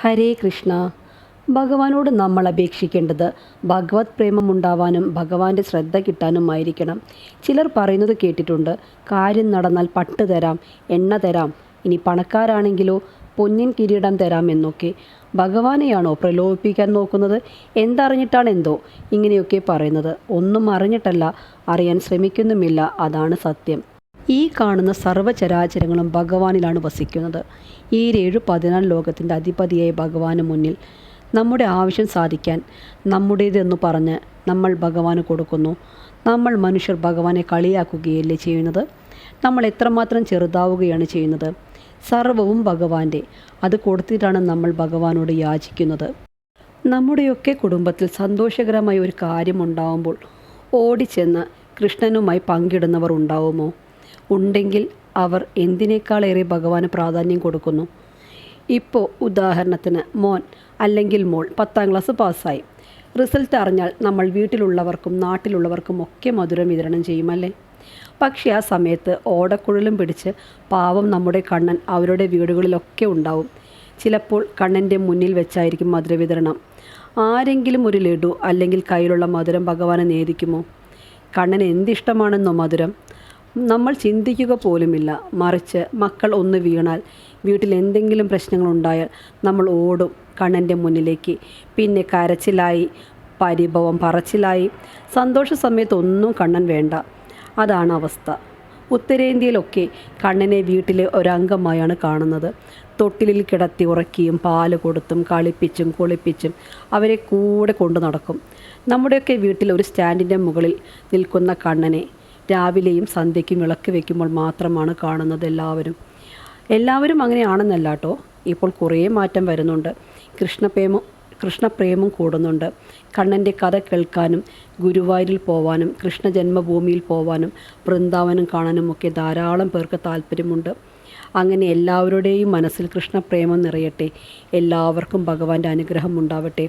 ഹരേ കൃഷ്ണ. ഭഗവാനോട് നമ്മൾ അപേക്ഷിക്കേണ്ടത് ഭഗവത് പ്രേമമുണ്ടാവാനും ഭഗവാന്റെ ശ്രദ്ധ കിട്ടാനുമായിരിക്കണം. ചിലർ പറയുന്നത് കേട്ടിട്ടുണ്ട് കാര്യം നടന്നാൽ പട്ട് തരാം എണ്ണ തരാം ഇനി പണക്കാരാണെങ്കിലോ പൊന്നിൻ കിരീടം തരാം എന്നൊക്കെ. ഭഗവാനെയാണോ പ്രലോഭിപ്പിക്കാൻ നോക്കുന്നത്? എന്തറിഞ്ഞിട്ടാണ് എന്തോ ഇങ്ങനെയൊക്കെ പറയുന്നത്? ഒന്നും അറിഞ്ഞിട്ടല്ല അറിയാൻ ശ്രമിക്കുന്നുമില്ല അതാണ് സത്യം. ഈ കാണുന്ന സർവചരാചരങ്ങളും ഭഗവാനിലാണ് വസിക്കുന്നത്. ഈ ഏഴു പതിനാല് ലോകത്തിന്റെ അധിപതിയായ ഭഗവാന് മുന്നിൽ നമ്മുടെ ആവശ്യം സാധിക്കാൻ നമ്മുടേതെന്ന് പറഞ്ഞ് നമ്മൾ ഭഗവാന് കൊടുക്കുന്നു. നമ്മൾ മനുഷ്യർ ഭഗവാനെ കളിയാക്കുകയല്ലേ ചെയ്യുന്നത്? നമ്മൾ എത്രമാത്രം ചെറുതാവുകയാണ് ചെയ്യുന്നത്? സർവവും ഭഗവാന്റെ. അത് കൊടുത്തിട്ടാണ് നമ്മൾ ഭഗവാനോട് യാചിക്കുന്നത്. നമ്മുടെയൊക്കെ കുടുംബത്തിൽ സന്തോഷകരമായ ഒരു കാര്യമുണ്ടാവുമ്പോൾ ഓടിച്ചെന്ന് കൃഷ്ണനുമായി പങ്കിടുന്നവർ ഉണ്ടാവുമോ? ഉണ്ടെങ്കിൽ അവർ എന്തിനേക്കാളേറെ ഭഗവാന് പ്രാധാന്യം കൊടുക്കുന്നു? ഇപ്പോൾ ഉദാഹരണത്തിന് മോൻ അല്ലെങ്കിൽ മോൾ പത്താം ക്ലാസ് പാസ്സായി. റിസൾട്ട് അറിഞ്ഞാൽ നമ്മൾ വീട്ടിലുള്ളവർക്കും നാട്ടിലുള്ളവർക്കും ഒക്കെ മധുരം വിതരണം ചെയ്യുമല്ലേ പക്ഷേ ആ സമയത്ത് ഓടക്കുഴലും പിടിച്ച് പാവം നമ്മുടെ കണ്ണൻ അവരുടെ വീടുകളിലൊക്കെ ഉണ്ടാവും. ചിലപ്പോൾ കണ്ണന്റെ മുന്നിൽ വെച്ചായിരിക്കും മധുര മധുരവിതരണം ആരെങ്കിലും ഒരു ലഡു അല്ലെങ്കിൽ കയ്യിലുള്ള മധുരം ഭഗവാനെ നേദിക്കുമോ? കണ്ണൻ എന്തിഷ്ടമാണെന്നോ മധുരം? നമ്മൾ ചിന്തിക്കുക പോലുമില്ല. മറിച്ച് മക്കൾ ഒന്ന് വീണാൽ വീട്ടിൽ എന്തെങ്കിലും പ്രശ്നങ്ങളുണ്ടായാൽ നമ്മൾ ഓടും കണ്ണന്റെ മുന്നിലേക്ക്. പിന്നെ കരച്ചിലായി പരിഭവം പറച്ചിലായി. സന്തോഷ സമയത്ത് ഒന്നും കണ്ണൻ വേണ്ട. അതാണ് അവസ്ഥ. ഉത്തരേന്ത്യയിലൊക്കെ കണ്ണനെ വീട്ടിലെ ഒരംഗമായാണ് കാണുന്നത്. തൊട്ടിലിൽ കിടത്തി ഉറക്കിയും പാൽ കൊടുത്തും കളിപ്പിച്ചും കുളിപ്പിച്ചും അവരെ കൂടെ കൊണ്ടു നടക്കും. നമ്മുടെയൊക്കെ വീട്ടിൽ ഒരു സ്റ്റാൻഡിന്റെ മുകളിൽ നിൽക്കുന്ന കണ്ണനെ രാവിലെയും സന്ധ്യയ്ക്കും വിളക്ക് വയ്ക്കുമ്പോൾ മാത്രമാണ് കാണുന്നത് എല്ലാവരും. എല്ലാവരും അങ്ങനെയാണെന്നല്ല കേട്ടോ ഇപ്പോൾ കുറേ മാറ്റം വരുന്നുണ്ട്. കൃഷ്ണപ്രേമം കൃഷ്ണപ്രേമം കൂടുന്നുണ്ട്. കണ്ണന്റെ കഥ കേൾക്കാനും ഗുരുവായൂരിൽ പോവാനും കൃഷ്ണ ജന്മഭൂമിയിൽ പോവാനും വൃന്ദാവനം കാണാനും ഒക്കെ ധാരാളം പേർക്ക് താല്പര്യമുണ്ട്. അങ്ങനെ എല്ലാവരുടെയും മനസ്സിൽ കൃഷ്ണപ്രേമം നിറയട്ടെ. എല്ലാവർക്കും ഭഗവാന്റെ അനുഗ്രഹം ഉണ്ടാവട്ടെ.